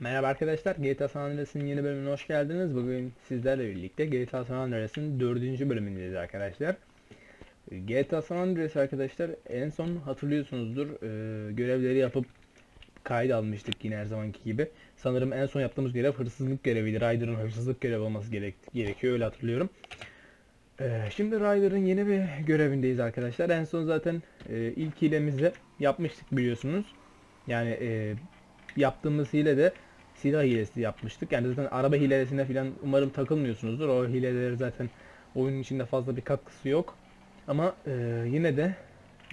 Merhaba arkadaşlar, GTA San Andreas'ın yeni bölümüne hoş geldiniz. Bugün sizlerle birlikte GTA San Andreas'ın dördüncü bölümündeyiz arkadaşlar. GTA San Andreas arkadaşlar en son hatırlıyorsunuzdur e, görevleri yapıp kayıt almıştık yine her zamanki gibi. Sanırım en son yaptığımız görev hırsızlık göreviydi. Ryder'ın hırsızlık görevi olması gerek gerekiyor öyle hatırlıyorum. E, şimdi Ryder'ın yeni bir görevindeyiz arkadaşlar. En son zaten e, ilk hilemizi yapmıştık biliyorsunuz. Yani e, yaptığımız hile de silah hilesi yapmıştık. Yani zaten araba hilesine falan umarım takılmıyorsunuzdur. O hileleri zaten oyunun içinde fazla bir katkısı yok. Ama e, yine de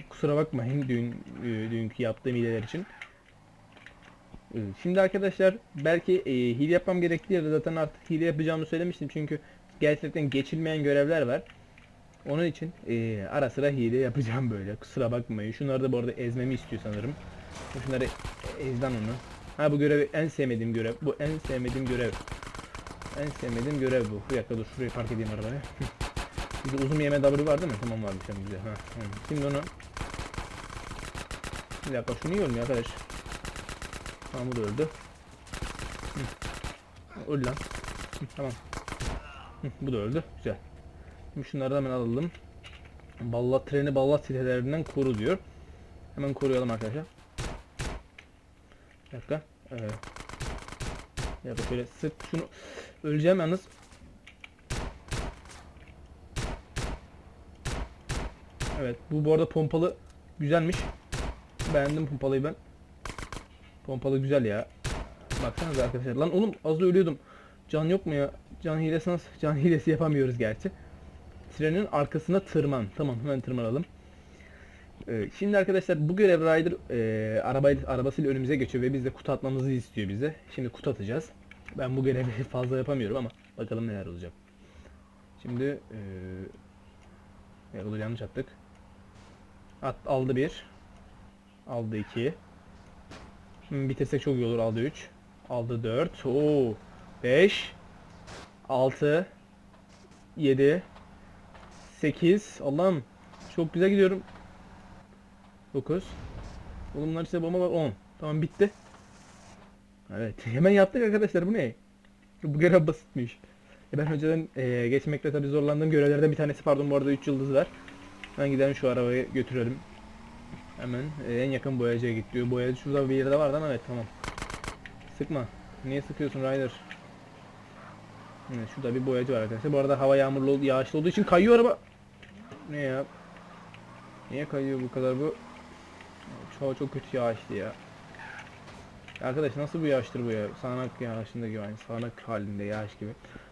kusura bakmayın dün e, dünkü yaptığım hileler için. E, şimdi arkadaşlar belki e, hile yapmam gerektiği yerde zaten artık hile yapacağımı söylemiştim. Çünkü gerçekten geçilmeyen görevler var. Onun için e, ara sıra hile yapacağım böyle. Kusura bakmayın. Şunları da bu arada ezmemi istiyor sanırım. Şunları ezden onu. Ha bu görevi en sevmediğim görev. Bu en sevmediğim görev. En sevmediğim görev bu. Bir dakika dur şuraya park edeyim arabayı. Bir de uzun yeme W var değil mi? Tamam varmış hem güzel. Ha. Şimdi onu bir dakika şunu yiyorum ya arkadaş. Tamam bu da öldü. Hı. Öl lan. Tamam. Bu da öldü. Güzel. Şimdi şunları hemen alalım. Ballat treni ballat sitelerinden koru diyor. Hemen koruyalım arkadaşlar. Bir dakika. Evet. Ya bak şöyle sık şunu. Öleceğim yalnız. Evet bu bu arada pompalı güzelmiş. Beğendim pompalıyı ben. Pompalı güzel ya. Baksanıza arkadaşlar. Lan oğlum az da ölüyordum. Can yok mu ya? Can hilesi nasıl? Can hilesi yapamıyoruz gerçi. Trenin arkasına tırman. Tamam hemen tırmanalım. Ee, şimdi arkadaşlar bu görev Ryder e, arabayı, arabasıyla önümüze geçiyor ve biz de kutu atmamızı istiyor bize. Şimdi kutu atacağız. Ben bu görevi fazla yapamıyorum ama bakalım neler olacak. Şimdi e, ya, yanlış attık. At, aldı bir. Aldı iki. Şimdi bitirsek çok iyi olur. Aldı 3. Aldı 4. Oo. 5. 6. 7. 8. Allah'ım. Çok güzel gidiyorum. 9. Oğlum bunlar işte bomba var 10. Tamam bitti. Evet hemen yaptık arkadaşlar bu ne? Bu görev basitmiş. E ben önceden e, geçmekte tabi zorlandığım görevlerden bir tanesi pardon bu arada 3 yıldız var. Ben gidelim şu arabayı götürelim. Hemen e, en yakın boyacıya git diyor. Boyacı şurada bir yerde vardı ama evet tamam. Sıkma. Niye sıkıyorsun Ryder? Evet, şurada bir boyacı var arkadaşlar. Bu arada hava yağmurlu yağışlı olduğu için kayıyor araba. Ne ya? Niye kayıyor bu kadar bu? Çok çok kötü yağışlı ya. Arkadaş nasıl bu yağıştır bu ya? Sağanak yağışında gibi aynı sağanak halinde yağış gibi.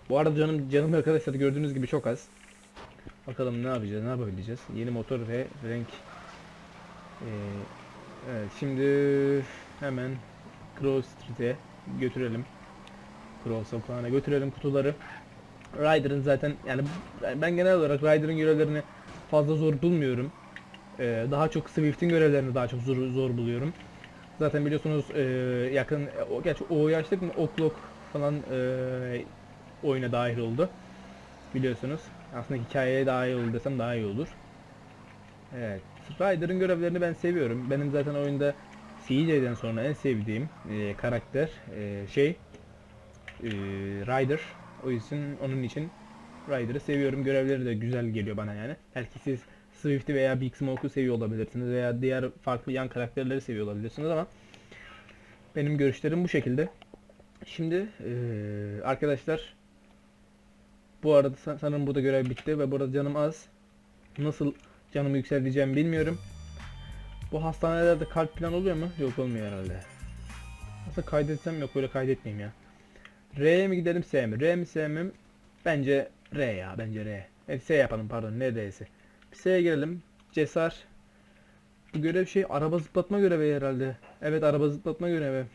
Bu arada canım canım arkadaşlar gördüğünüz gibi çok az. Bakalım ne yapacağız, ne yapabileceğiz? Yeni motor ve renk. Ee, evet şimdi hemen Crow Street'e götürelim. Crow sokağına götürelim kutuları. Ryder'ın zaten yani ben genel olarak Ryder'ın görevlerini fazla zor bulmuyorum. Ee, daha çok Swift'in görevlerini daha çok zor, zor buluyorum. Zaten biliyorsunuz e, yakın, o, gerçi o yaşlık mı Oklok falan e, oyuna dahil oldu. Biliyorsunuz. Aslında hikayeye dahil oldu desem daha iyi olur. Evet. Ryder'ın görevlerini ben seviyorum. Benim zaten oyunda CJ'den sonra en sevdiğim e, karakter e, şey e, Ryder. O yüzden onun için Ryder'ı seviyorum. Görevleri de güzel geliyor bana yani. Belki siz Swift'i veya Big Smoke'u seviyor olabilirsiniz veya diğer farklı yan karakterleri seviyor olabilirsiniz ama benim görüşlerim bu şekilde. Şimdi eee, arkadaşlar bu arada san- sanırım burada görev bitti ve burada canım az. Nasıl canımı yükselteceğimi bilmiyorum. Bu hastanelerde kalp plan oluyor mu? Yok olmuyor herhalde. Nasıl kaydetsem yok böyle kaydetmeyeyim ya. R'ye mi gidelim S mi? R mi S mi? Bence R ya bence R. E, S yapalım pardon ne D'si. S'ye girelim. Cesar. Bu görev şey araba zıplatma görevi herhalde. Evet araba zıplatma görevi.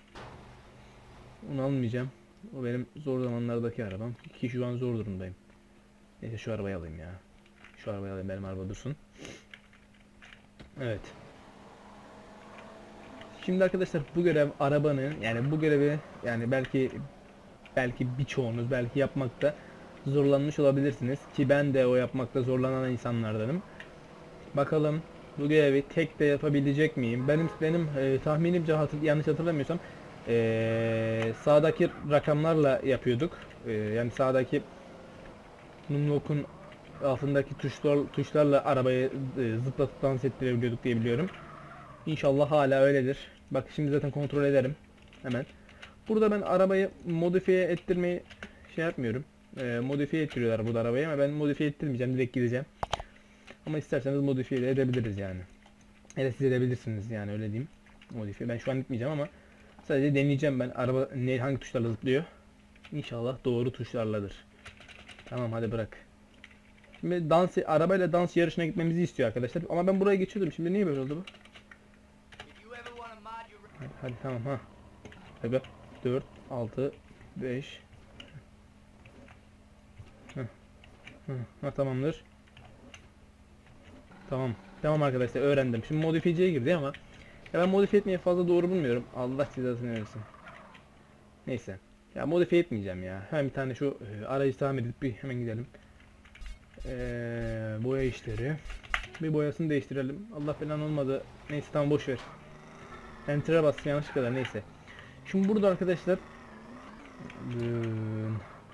Onu almayacağım. O benim zor zamanlardaki arabam. Ki şu an zor durumdayım. Neyse şu arabayı alayım ya. Şu arabayı alayım benim araba dursun. Evet. Şimdi arkadaşlar bu görev arabanın yani bu görevi yani belki belki birçoğunuz belki yapmakta zorlanmış olabilirsiniz ki ben de o yapmakta zorlanan insanlardanım. Bakalım bu görevi tek de yapabilecek miyim? Benim benim e, tahminimce hatır, yanlış hatırlamıyorsam e, sağdaki rakamlarla yapıyorduk. E, yani sağdaki Numlock'un altındaki tuşlar tuşlarla arabayı e, zıplatıp dans ettirebiliyorduk diye biliyorum. İnşallah hala öyledir. Bak şimdi zaten kontrol ederim. Hemen. Burada ben arabayı modifiye ettirmeyi şey yapmıyorum. E, modifiye ettiriyorlar burada arabayı ama ben modifiye ettirmeyeceğim. Direkt gideceğim. Ama isterseniz modifiye de edebiliriz yani. Ya da siz edebilirsiniz yani öyle diyeyim. Modifiye. Ben şu an etmeyeceğim ama sadece deneyeceğim ben araba ne hangi tuşlarla zıplıyor. İnşallah doğru tuşlarladır. Tamam hadi bırak. Şimdi dans arabayla dans yarışına gitmemizi istiyor arkadaşlar. Ama ben buraya geçiyordum. Şimdi niye böyle oldu bu? Hadi, hadi tamam ha. Hadi 4 6 5 Ha tamamdır. Tamam. Tamam arkadaşlar öğrendim. Şimdi modifiyeciye girdi ama ya ben modifiye etmeyi fazla doğru bulmuyorum. Allah cezasını versin. Neyse. Ya modifiye etmeyeceğim ya. Hemen bir tane şu e, aracı tamir edip bir hemen gidelim. Ee, boya işleri. Bir boyasını değiştirelim. Allah falan olmadı. Neyse tamam boş ver. Enter'e bastım yanlışlıkla neyse. Şimdi burada arkadaşlar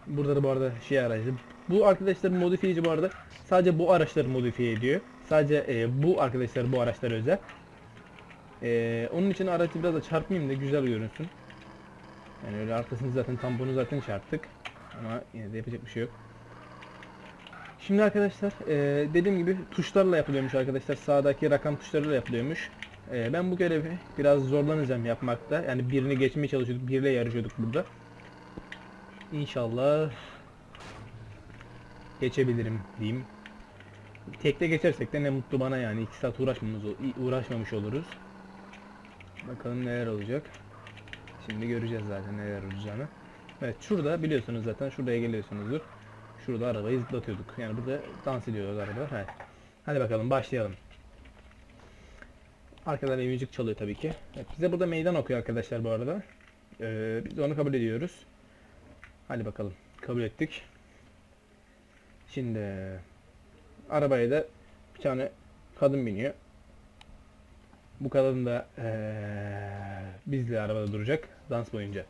burada da bu arada şey aracı. Bu arkadaşlar modifiyeci bu arada sadece bu araçları modifiye ediyor. Sadece eee, bu arkadaşlar bu araçlar özel. Eee, onun için aracı biraz da çarpmayayım da güzel görünsün. Yani öyle arkasını zaten tamponu zaten çarptık. Ama yine de yapacak bir şey yok. Şimdi arkadaşlar eee, dediğim gibi tuşlarla yapılıyormuş arkadaşlar. Sağdaki rakam tuşlarıyla yapılıyormuş. Ee, ben bu görevi biraz zorlanacağım yapmakta. Yani birini geçmeye çalışıyorduk, biriyle yarışıyorduk burada. İnşallah geçebilirim diyeyim. Tekte geçersek de ne mutlu bana yani. 2 saat uğraşmamız, uğraşmamış oluruz. Bakalım neler olacak. Şimdi göreceğiz zaten neler olacağını. Evet şurada biliyorsunuz zaten şuraya geliyorsunuzdur. Şurada arabayı zıplatıyorduk. Yani burada dans ediyoruz arabalar. Evet. Hadi bakalım başlayalım. Arkadan bir müzik çalıyor tabii ki. Evet, bize burada meydan okuyor arkadaşlar bu arada. Ee, biz onu kabul ediyoruz. Hadi bakalım. Kabul ettik. Şimdi arabaya da bir tane kadın biniyor. Bu kadın da ee, bizle arabada duracak dans boyunca.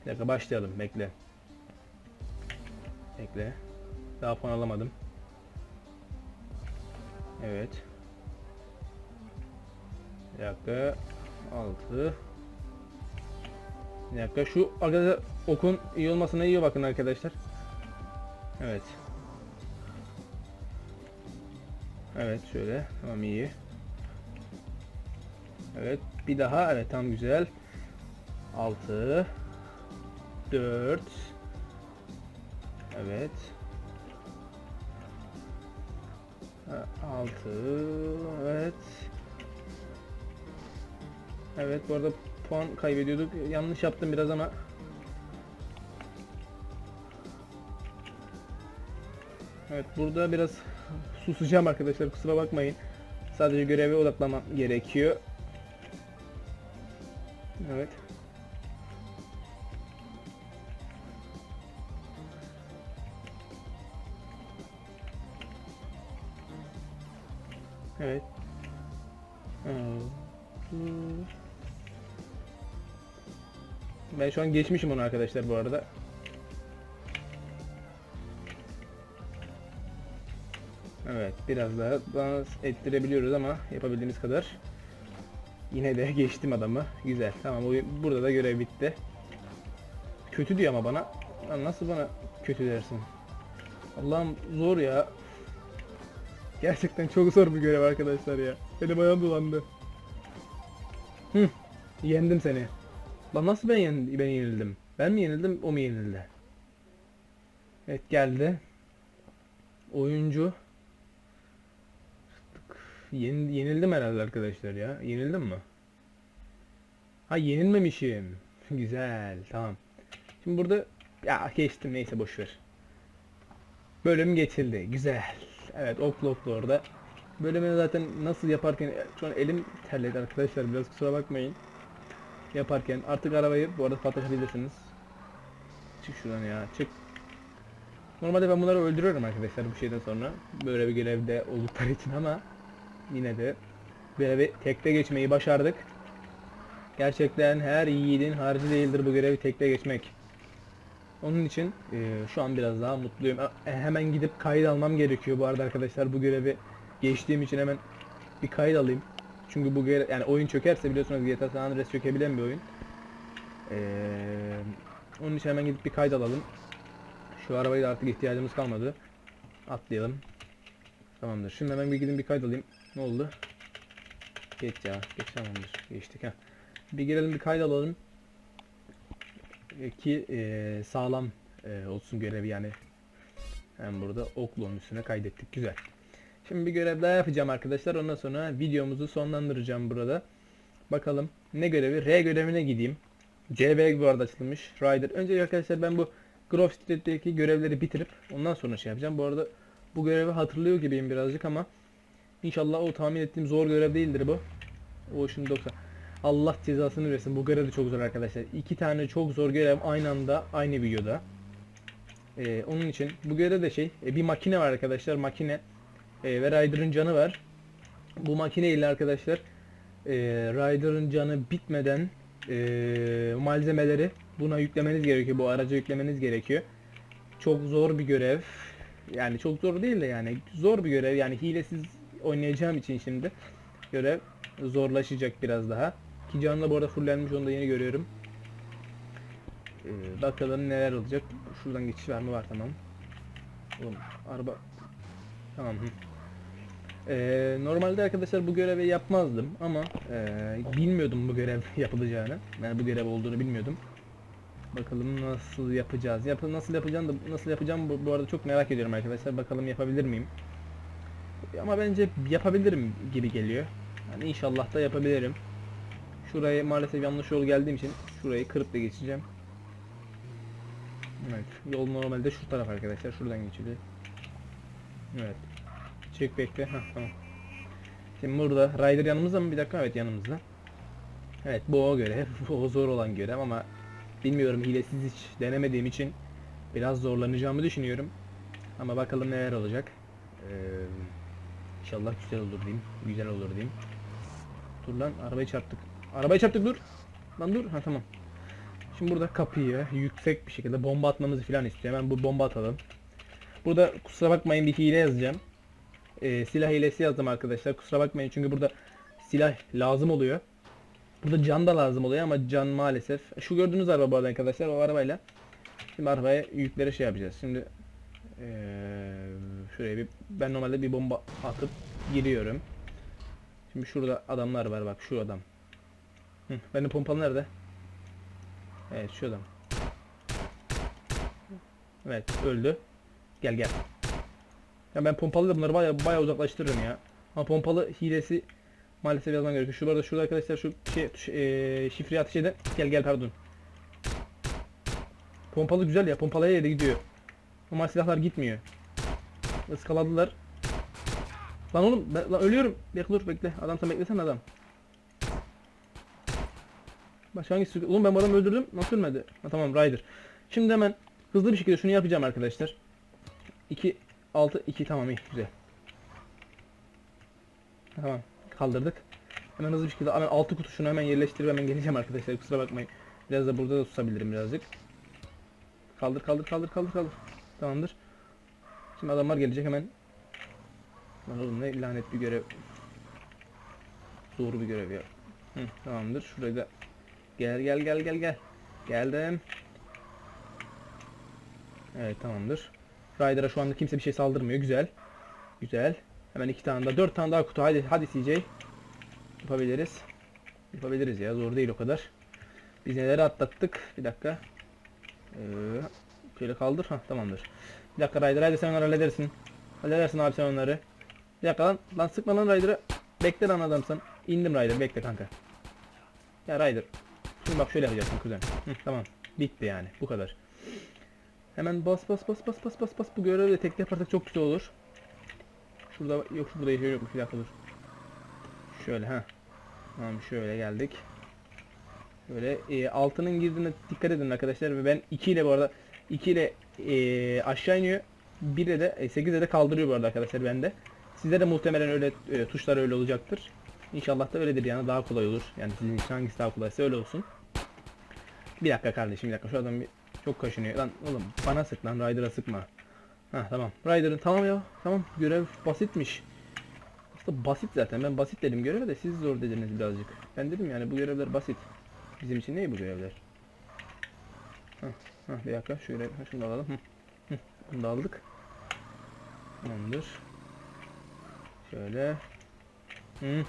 Bir dakika başlayalım. Bekle. Bekle. Daha puan alamadım. Evet. Bir dakika. 6 Bir dakika şu arkadaşlar okun iyi olmasına iyi bakın arkadaşlar. Evet. Evet şöyle. Tamam iyi. Evet bir daha evet tam güzel. 6 4 Evet. 6 Evet. Evet bu arada puan kaybediyorduk. Yanlış yaptım biraz ama. Evet burada biraz susacağım arkadaşlar kusura bakmayın. Sadece göreve odaklanmam gerekiyor. Evet. Evet. Ben şu an geçmişim onu arkadaşlar bu arada. Evet biraz daha dans ettirebiliyoruz ama yapabildiğimiz kadar. Yine de geçtim adamı. Güzel. Tamam oyun burada da görev bitti. Kötü diyor ama bana. Lan nasıl bana kötü dersin? Allah'ım zor ya. Gerçekten çok zor bir görev arkadaşlar ya. Benim ayağım dolandı. Hı, yendim seni. Lan nasıl ben yen ben yenildim? Ben mi yenildim, o mu yenildi? Evet geldi. Oyuncu. Yen, yenildim herhalde arkadaşlar ya. Yenildim mi? Ha yenilmemişim. Güzel, tamam. Şimdi burada ya geçtim neyse boş ver. Bölüm geçildi. Güzel. Evet okloklu orada. Bölümü zaten nasıl yaparken şu an elim terledi arkadaşlar biraz kusura bakmayın. Yaparken artık arabayı bu arada patlatabilirsiniz. Çık şuradan ya çık. Normalde ben bunları öldürüyorum arkadaşlar bu şeyden sonra. Böyle bir görevde oldukları için ama yine de görevi tekte geçmeyi başardık. Gerçekten her yiğidin harcı değildir bu görevi tekte geçmek. Onun için e, şu an biraz daha mutluyum. E, hemen gidip kayıt almam gerekiyor bu arada arkadaşlar bu görevi geçtiğim için hemen bir kayıt alayım. Çünkü bu görev yani oyun çökerse biliyorsunuz GTA San Andreas çökebilen bir oyun. E, onun için hemen gidip bir kayıt alalım. Şu arabayı da artık ihtiyacımız kalmadı. Atlayalım. Tamamdır. Şimdi hemen bir gidin bir kayıt alayım. Ne oldu? Geç ya. Geç tamamdır. Geçtik ha. Bir girelim bir kayıt alalım. E, Ki e, sağlam e, olsun görevi yani. Hem burada oklu onun üstüne kaydettik. Güzel. Şimdi bir görev daha yapacağım arkadaşlar. Ondan sonra videomuzu sonlandıracağım burada. Bakalım ne görevi? R görevine gideyim. CB bu arada açılmış. Rider. Önce arkadaşlar ben bu Grove Street'teki görevleri bitirip ondan sonra şey yapacağım. Bu arada bu görevi hatırlıyor gibiyim birazcık ama inşallah o tahmin ettiğim zor görev değildir bu. O şimdi 90. Allah cezasını versin. Bu görev de çok zor arkadaşlar. İki tane çok zor görev aynı anda aynı videoda. Ee, onun için bu görev de şey e, bir makine var arkadaşlar makine e, ve Ryder'ın canı var. Bu makine ile arkadaşlar e, Ryder'ın canı bitmeden e, malzemeleri buna yüklemeniz gerekiyor. Bu araca yüklemeniz gerekiyor. Çok zor bir görev. Yani çok zor değil de yani zor bir görev. Yani hilesiz oynayacağım için şimdi görev zorlaşacak biraz daha. Ki canı da bu arada fullenmiş onu da yeni görüyorum. Ee, bakalım neler olacak. Şuradan geçiş var mı? Var tamam. Oğlum araba Tamam. Ee, normalde arkadaşlar bu görevi yapmazdım ama ee, bilmiyordum bu görev yapılacağını. Yani bu görev olduğunu bilmiyordum. Bakalım nasıl yapacağız. Yap nasıl yapacağım da nasıl yapacağım bu, bu arada çok merak ediyorum arkadaşlar. Bakalım yapabilir miyim? Ama bence yapabilirim gibi geliyor. Yani inşallah da yapabilirim. Şuraya maalesef yanlış yol geldiğim için şurayı kırıp da geçeceğim. Evet. Yol normalde şu taraf arkadaşlar. Şuradan geçiliyor. Evet. Çek bekle. Heh, tamam. Şimdi burada Rider yanımızda mı? Bir dakika evet yanımızda. Evet bu o görev. Bu o zor olan görev ama bilmiyorum hilesiz hiç denemediğim için biraz zorlanacağımı düşünüyorum. Ama bakalım neler olacak. Ee, inşallah güzel olur diyeyim. Güzel olur diyeyim. Dur lan arabayı çarptık. Arabayı çarptık dur. Lan dur. Ha tamam. Şimdi burada kapıyı yüksek bir şekilde bomba atmamızı falan istiyor. Hemen bu bomba atalım. Burada kusura bakmayın bir hile yazacağım. Ee, silah hilesi yazdım arkadaşlar. Kusura bakmayın çünkü burada silah lazım oluyor. Burada can da lazım oluyor ama can maalesef. Şu gördüğünüz araba bu arada arkadaşlar o arabayla. Şimdi arabaya yükleri şey yapacağız. Şimdi ee, şuraya bir ben normalde bir bomba atıp giriyorum. Şimdi şurada adamlar var bak şu adam. Hı, benim pompalı nerede? Evet şu adam. Evet öldü. Gel gel. Ya ben pompalı da bunları baya baya uzaklaştırırım ya. Ama pompalı hilesi maalesef yazmam gerekiyor. Şu arada şurada arkadaşlar şu şey eee şifreyi ateş edin. Gel gel pardon. Pompalı güzel ya. Pompalıya yere gidiyor. Normal silahlar gitmiyor. Iskaladılar. Lan oğlum ben, lan ölüyorum. Bekle dur bekle. Adam sen beklesene adam. Başka hangisi? Oğlum ben bu adamı öldürdüm. Nasıl ölmedi? Ha, tamam Ryder. Şimdi hemen hızlı bir şekilde şunu yapacağım arkadaşlar. 2 6 2 tamam iyi güzel. Tamam kaldırdık. Hemen hızlı bir şekilde hemen altı kutusunu hemen yerleştirip hemen geleceğim arkadaşlar kusura bakmayın. Biraz da burada da susabilirim birazcık. Kaldır kaldır kaldır kaldır kaldır. Tamamdır. Şimdi adamlar gelecek hemen. Lan oğlum ne lanet bir görev. Doğru bir görev ya. Hı, tamamdır. Şurayı da gel gel gel gel gel. Geldim. Evet tamamdır. Ryder'a şu anda kimse bir şey saldırmıyor. Güzel. Güzel. Hemen iki tane daha. Dört tane daha kutu. Hadi hadi CJ. Yapabiliriz. Yapabiliriz ya. Zor değil o kadar. Biz neleri atlattık. Bir dakika. Ee, şöyle kaldır. Ha tamamdır. Bir dakika Ryder. Ryder sen onları halledersin. Halledersin abi sen onları. Bir dakika lan. Lan sıkma lan Ryder'ı. Bekle lan adamsın. İndim Ryder. Bekle kanka. Ya Ryder. Şimdi bak şöyle yapacaksın kuzen. Hı, tamam. Bitti yani. Bu kadar. Hemen bas bas bas bas bas bas bas. Bu görevi de tek yaparsak çok güzel olur. Şurada yok şurada yaşıyor yokmuş. Bir dakika dur. Şöyle ha. Tamam şöyle geldik. Böyle e, altının girdiğine dikkat edin arkadaşlar ve ben 2 ile bu arada 2 ile e, aşağı iniyor. 1 ile de e, 8 ile de kaldırıyor bu arada arkadaşlar bende. Sizde de muhtemelen öyle e, tuşlar öyle olacaktır. İnşallah da öyledir yani daha kolay olur. Yani sizin için hangisi daha kolaysa öyle olsun. Bir dakika kardeşim bir dakika şu adam bir çok kaşınıyor. Lan oğlum bana sık lan Ryder'a sıkma. Ha tamam. Ryder'ın tamam ya. Tamam görev basitmiş. Aslında basit zaten. Ben basit dedim göreve de siz zor dediniz birazcık. Ben dedim yani bu görevler basit. Bizim için ne bu görevler? Hah, hah bir dakika şöyle şunu da alalım. Hı. Bunu da aldık. Tamamdır. Şöyle. Hı.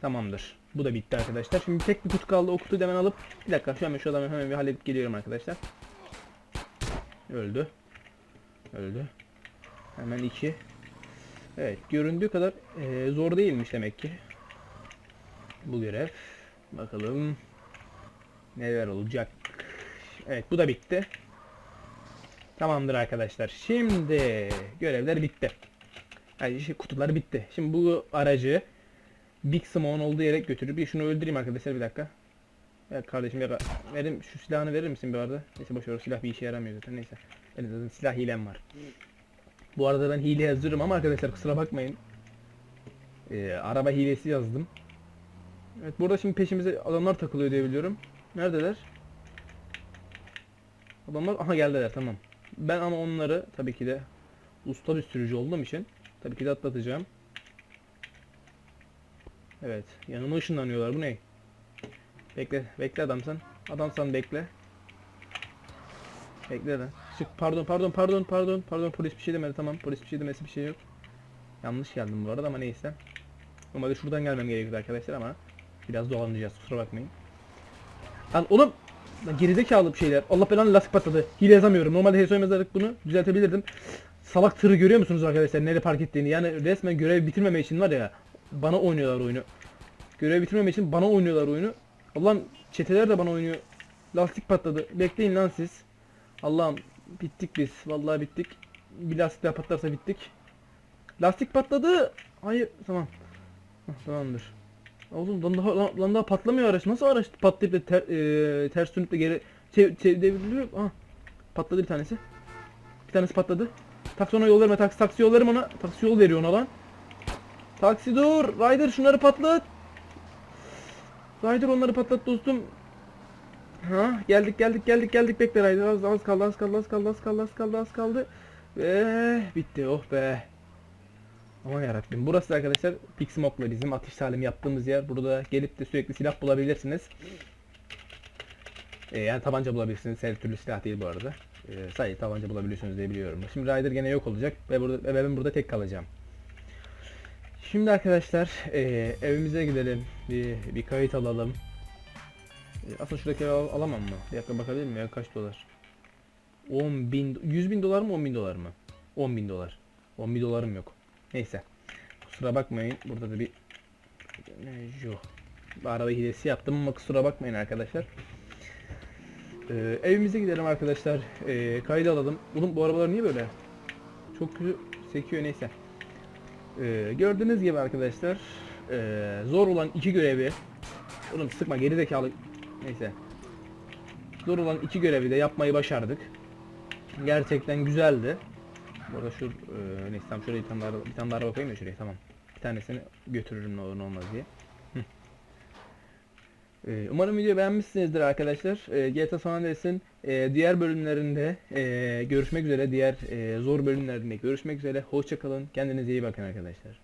Tamamdır. Bu da bitti arkadaşlar. Şimdi tek bir kutu kaldı. O kutuyu hemen alıp bir dakika şu an şu adamı hemen bir halledip geliyorum arkadaşlar. Öldü. Öldü. Hemen iki. Evet göründüğü kadar eee, zor değilmiş demek ki. Bu görev. Bakalım. Neler olacak. Evet bu da bitti. Tamamdır arkadaşlar. Şimdi görevler bitti. Yani işte kutular bitti. Şimdi bu aracı Big Simon olduğu yere götürüp bir şunu öldüreyim arkadaşlar bir dakika. Ya kardeşim ya verim şu silahını verir misin bir arada? Neyse boş ver silah bir işe yaramıyor zaten neyse. Benim zaten silah hilem var. Bu arada ben hile yazıyorum ama arkadaşlar kusura bakmayın. Ee, araba hilesi yazdım. Evet burada şimdi peşimize adamlar takılıyor diye biliyorum. Neredeler? Adamlar aha geldiler tamam. Ben ama onları tabii ki de usta bir sürücü olduğum için tabii ki de atlatacağım. Evet yanıma ışınlanıyorlar bu ne? Bekle bekle adam sen. Adam sen bekle. Bekle lan. Çık pardon pardon pardon pardon pardon polis bir şey demedi tamam polis bir şey demesi bir şey yok. Yanlış geldim bu arada ama neyse. Normalde şuradan gelmem gerekiyordu arkadaşlar ama biraz dolanacağız kusura bakmayın. Lan oğlum Lan gerizekalı bir şeyler. Allah belanı lastik patladı. Hile yazamıyorum. Normalde hile söylemezdik bunu. Düzeltebilirdim. Salak tırı görüyor musunuz arkadaşlar? Nereye park ettiğini. Yani resmen görev bitirmeme için var ya. Bana oynuyorlar oyunu. Görev bitirmeme için bana oynuyorlar oyunu. Allah'ım çeteler de bana oynuyor. Lastik patladı. Bekleyin lan siz. Allah'ım bittik biz. Vallahi bittik. Bir lastik daha patlarsa bittik. Lastik patladı. Hayır tamam. Tamamdır. Oğlum lan daha, lan, lan daha patlamıyor araç. Nasıl araç patlayıp da ter, e, ters dönüp de geri çev, çeviriliyor? Ah patladı bir tanesi. Bir tanesi patladı. Taksi ona yol verme taksi taksi yol verme ona. Taksi yol veriyor ona lan. Taksi dur. Ryder şunları patlat. Ryder onları patlat dostum. Ha geldik geldik geldik geldik bekle Ryder az, az kaldı az kaldı az kaldı az kaldı az kaldı az kaldı. Ve bitti oh be. Aman yarabbim. Burası arkadaşlar Pixmok'la bizim atış talimi yaptığımız yer. Burada gelip de sürekli silah bulabilirsiniz. Ee, yani tabanca bulabilirsiniz. Her türlü silah değil bu arada. Ee, sadece tabanca bulabiliyorsunuz diye biliyorum. Şimdi Ryder gene yok olacak ve burada ve ben burada tek kalacağım. Şimdi arkadaşlar ee, evimize gidelim. Bir, bir kayıt alalım. Ee, aslında şuradaki al- alamam mı? Bir dakika bakabilir miyim? Kaç dolar? 10 bin, 100 bin dolar mı 10 bin dolar mı? 10 bin dolar. 10 bin dolarım yok. Neyse. Kusura bakmayın. Burada da bir şu araba hilesi yaptım ama kusura bakmayın arkadaşlar. Ee, evimize gidelim arkadaşlar. Ee, kaydı alalım. Oğlum bu arabalar niye böyle? Çok kötü sekiyor neyse. Ee, gördüğünüz gibi arkadaşlar ee, zor olan iki görevi Oğlum sıkma geri zekalı neyse Zor olan iki görevi de yapmayı başardık Gerçekten güzeldi Bu arada şu e, neyse tamam şuraya bir tane daha, bir tane daha araba koyayım şuraya tamam Bir tanesini götürürüm ne olur ne olmaz diye. Ee, Umarım videoyu beğenmişsinizdir arkadaşlar. Ee, GTA San Andreas'in e, diğer bölümlerinde e, görüşmek üzere. Diğer e, zor bölümlerinde görüşmek üzere. Hoşçakalın. Kendinize iyi bakın arkadaşlar.